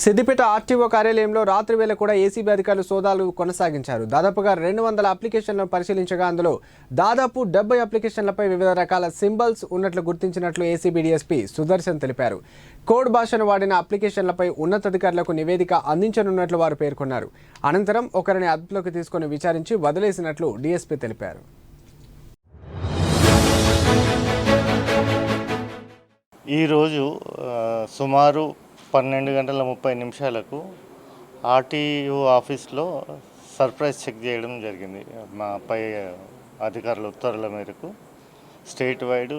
Siddipet RTO కార్యాలయంలో రాత్రి వేళ కూడా ఏసీబీ అధికారులు సోదాలు కొనసాగించారు. దాదాపుగా రెండు వందల అప్లికేషన్లను పరిశీలించగా అందులో దాదాపు డెబ్బై అప్లికేషన్లపై వివిధ రకాల సింబల్స్ ఉన్నట్లు గుర్తించినట్లు ఏసీబీ డీఎస్పీ సుదర్శన్ తెలిపారు. కోడ్ భాషను వాడిన అప్లికేషన్లపై ఉన్నతాధికారులకు నివేదిక అందించనున్నట్లు వారు పేర్కొన్నారు. అనంతరం ఒకరిని అదుపులోకి తీసుకుని విచారించి వదిలేసినట్లు డీఎస్పీ తెలిపారు. ఈరోజు సుమారు పన్నెండు గంటల ముప్పై నిమిషాలకు ఆర్టీఓ ఆఫీస్లో సర్ప్రైజ్ చెక్ చేయడం జరిగింది. మా పై అధికారుల ఉత్తర్వుల మేరకు స్టేట్ వైడ్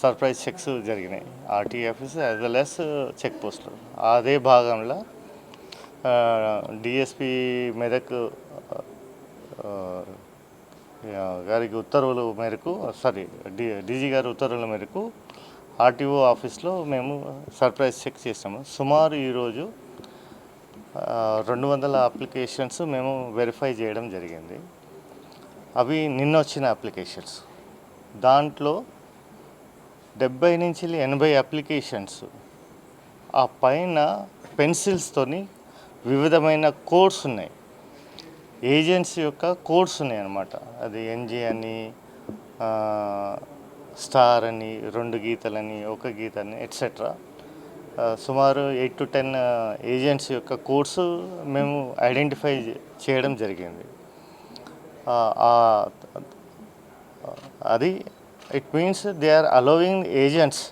సర్ప్రైజ్ చెక్స్ జరిగినాయి. RT office as well as check పోస్టులు అదే భాగంలో డిఎస్పి మెదక్ గారికి ఉత్తర్వుల మేరకు సారీ డి డీజీ గారి ఉత్తర్వుల మేరకు ఆర్టీఓ ఆఫీస్లో మేము సర్ప్రైజ్ చెక్ చేసాము. సుమారు ఈరోజు రెండు వందల అప్లికేషన్స్ మేము వెరిఫై చేయడం జరిగింది. అవి నిన్న వచ్చిన అప్లికేషన్స్. దాంట్లో డెబ్బై నుంచి ఎనభై అప్లికేషన్స్ ఆ పైన పెన్సిల్స్తోని వివిధమైన కోడ్స్ ఉన్నాయి. ఏజెన్సీ యొక్క కోడ్స్ ఉన్నాయి అన్నమాట అది ఎన్జి అని స్టార్ అని రెండు గీతలని ఒక గీత అని ఎట్సెట్రా సుమారు ఎయిట్ టు టెన్ ఏజెంట్స్ యొక్క కోర్సు మేము ఐడెంటిఫై చేయడం జరిగింది అది it means they are allowing agents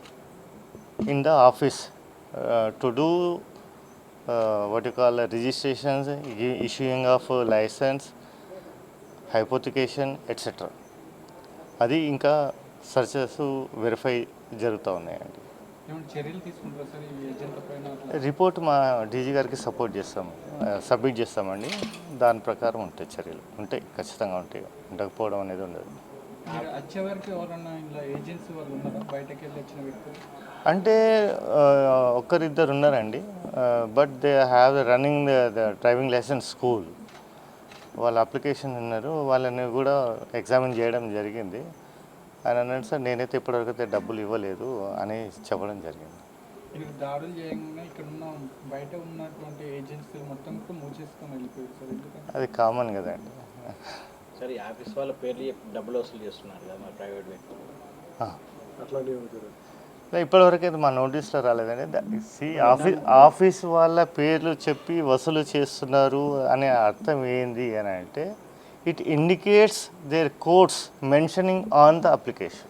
in the office to do what you call uh, registrations, i- issuing of license, hypothecation, etc. అది ఇంకా సర్చెస్ వెరిఫై జరుగుతూ ఉన్నాయండి. రిపోర్ట్ మా డీజీ గారికి సపోర్ట్ చేస్తాం సబ్మిట్ చేస్తామండి. దాని ప్రకారం ఉంటాయి చర్యలు. ఉంటాయి ఖచ్చితంగా ఉంటాయి. ఉండకపోవడం అనేది ఉండదు. అంటే ఒక్కరిద్దరు ఉన్నారండి. But they have running the driving licence school. వాళ్ళ అప్లికేషన్ ఉన్నారు వాళ్ళని కూడా ఎగ్జామిన్ చేయడం జరిగింది. ఆయన అన్నాడు సార్ నేనైతే ఇప్పటివరకు అయితే డబ్బులు ఇవ్వలేదు అని చెప్పడం జరిగింది. మీరు దాడులు చేయగానే ఇక్కడ ఉన్న బయట ఉన్నటువంటి ఏజెన్సీలు మొత్తం కూడా మూసేసుకొని వెళ్ళిపోయారు సార్ ఎందుకంటే అది కామన్ కదండి సరే ఆఫీస్ వాళ్ళ పేర్లు చెప్పి డబ్బులు వసూలు చేస్తున్నారు కదా మరి ప్రైవేట్ వ్యక్తులు. ఆ. అట్లాంటివి ఉంటారు ఇప్పటివరకు అయితే మా నోటీస్లో రాలేదండి. సి ఆఫీస్ ఆఫీస్ వాళ్ళ పేర్లు చెప్పి వసూలు చేస్తున్నారు అనే అర్థం ఏంది అని అంటే it indicates their codes mentioning on the application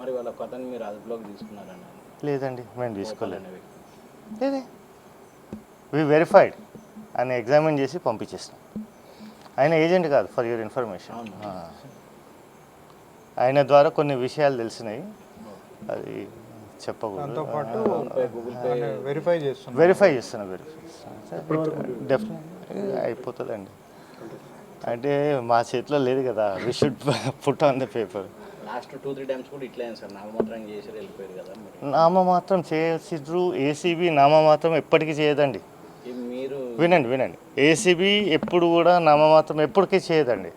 మరి వాళ్ళ కథను మీరు అదుపులోకి లేదండి మేము తీసుకోలేదు. లేదే. వి వెరిఫైడ్ ఆయన ఎగ్జామిన్ చేసి పంపించేస్తాం ఆయన ఏజెంట్ కాదు ఫర్ యువర్ ఇన్ఫర్మేషన్ ఆయన ద్వారా కొన్ని విషయాలు తెలిసినాయి. అది చెప్పకూడదు. వెరిఫై చేస్తున్నాం. వెరిఫై చేస్తున్నా వెరిఫై అయిపోతుందండి. అంటే మా చేతిలో లేదు కదా. We should put on the paper last two three times కూడా ఇట్లా సార్. నామమాత్రం చేసి వెళ్ళిపోయారు కదా మరి. నామమాత్రం చేసిడ్రు ఏసీబీ నామమాత్రం ఎప్పటికీ చేయదండి. మీరు వినండి వినండి. ఏసీబీ ఎప్పుడు కూడా నామమాత్రం ఎప్పటికీ చేయదండి.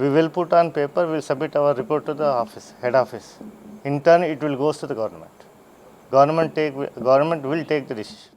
We will put on paper will submit our report to the office head office in turn it will goes to the government government take government will take the decision